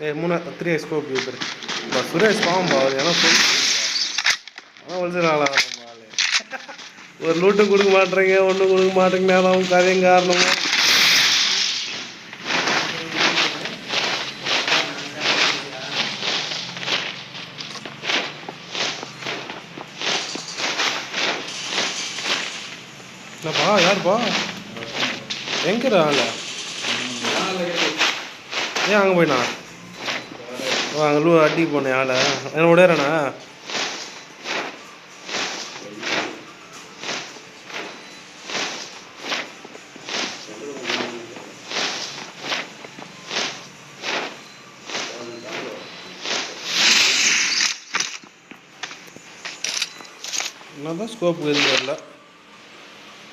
ஏ மூணு three X scope இருக்கு பா சுரேஷ் பாவம் பா ஏன்னா சொல்லி ஆனால் ஒழிச்சிடலாம் நம்ம ஒரு லூட்டும் கொடுக்க மாட்டேறீங்க ஒன்றும் கொடுக்க மாட்டேங்க அவங்க கதையும் காரணமும் என்னப்பா யாருப்பா? எங்கிற ஆள? ஏன் அங்கே போயிட்டான் அங்கே லூ போனேன் ஆளை. என்ன உடையறண்ணா என்னதான் ஸ்கோப் எதுவும் வரல.